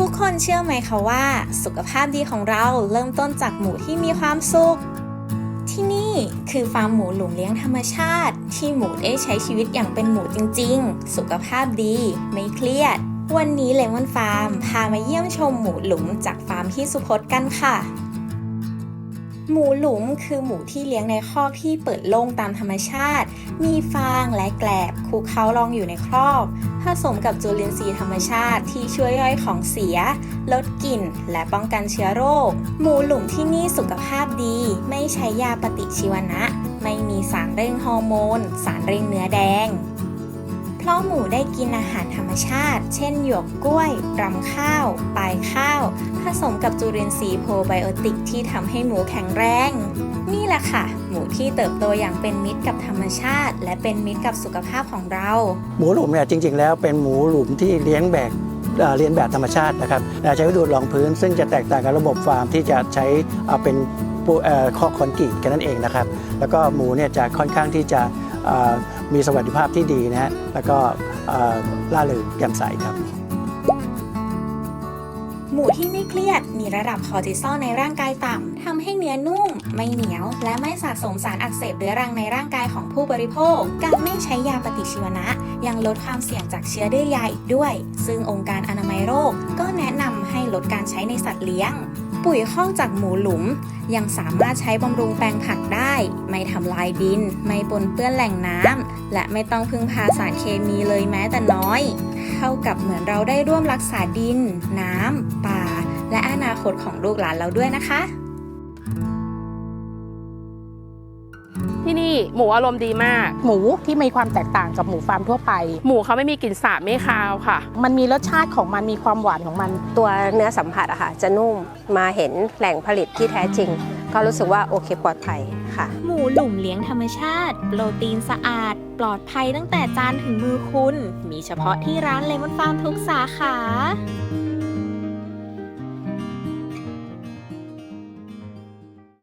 ทุกคนเชื่อไหมคะว่า สุขภาพดีของเราเริ่มต้นจากหมูที่มีความสุข ที่นี่คือฟาร์มหมูหลุมเลี้ยงธรรมชาติ ที่หมูได้ใช้ชีวิตอย่างเป็นหมูจริง ๆ สุขภาพดี ไม่เครียด วันนี้เลมอนฟาร์มพามาเยี่ยมชมหมูหลุมจากฟาร์มที่สุพจน์กันค่ะ หมูหลุมคือหมูที่เลี้ยงในคอกที่เปิดโล่งตามธรรมชาติ มีฟางและแกลบคุกเคล้ารองอยู่ในครอบผสมกับจุลินทรีย์ธรรมชาติที่ช่วยย่อยของเสีย ลดกลิ่น และป้องกันเชื้อโรค หมูหลุมที่นี่สุขภาพดี ไม่ใช้ยาปฏิชีวนะ ไม่มีสารเร่งฮอร์โมน สารเร่งเนื้อแดง เพราะหมูได้กินอาหารธรรมชาติ เช่นหยวกกล้วยรำข้าว ปลายข้าว ผสมกับจุลินทรีย์โพไบโอติกที่ทำให้หมูแข็งแรง นี่แหละค่ะ หมูที่เติบโตอย่างเป็นมิตรกับธรรมชาติ และเป็นมิตรกับสุขภาพของเรา หมูหลุมเนี่ยจริง ๆ แล้วเป็นหมูหลุมที่เลี้ยงแบบเอ่อเรียนแบบธรรมชาตินะครับใช้วัสดุรองพื้น ซึ่งจะแตกต่างกับระบบฟาร์มที่จะใช้เอ่อเป็นปูเอ่อคอกคอนกรีตแค่นั้นเองนะครับ แล้วก็หมูเนี่ยจะค่อนข้างที่จะ มีสวัสดิภาพที่ดีนะฮะแล้วก็ล่าเริงแจ่มใสครับหมูที่ไม่เครียดมีระดับคอร์ติซอลในร่างกายต่ำทำให้เนื้อนุ่ม ไม่เหนียว และไม่สะสมสารอักเสบเรื้อรังในร่างกายของผู้บริโภค การไม่ใช้ยาปฏิชีวนะ ยังลดความเสี่ยงจากเชื้อดื้อยาอีกด้วย ซึ่งองค์การอนามัยโรคก็แนะนำให้ลดการใช้ในสัตว์เลี้ยง ปุ๋ยคอกจากหมูหลุมยังสามารถใช้บำรุงแปลงผักได้ ไม่ทำลายดิน ไม่ปนเปื้อนแหล่งน้ำและไม่ต้องพึ่งพาสารเคมีเลยแม้แต่น้อย เท่ากับเหมือนเราได้ร่วมรักษาดิน น้ำป่า และอนาคตของลูกหลานเราด้วยนะคะ ที่นี่หมูอารมณ์ดีมาก หมูที่มีความแตกต่างกับหมูฟาร์มทั่วไป หมูเขาไม่มีกลิ่นสาบไม่คาวค่ะ มันมีรสชาติของมันมีความหวานของมัน ตัวเนื้อสัมผัสอะค่ะ จะนุ่มมาเห็นแหล่งผลิตที่แท้จริง ก็รู้สึกว่าโอเคปลอดภัยค่ะ หมูหลุมเลี้ยงธรรมชาติ โปรตีนสะอาด ปลอดภัยตั้งแต่จานถึงมือคุณ มีเฉพาะที่ร้านเลมอนฟาร์มทุกสาขา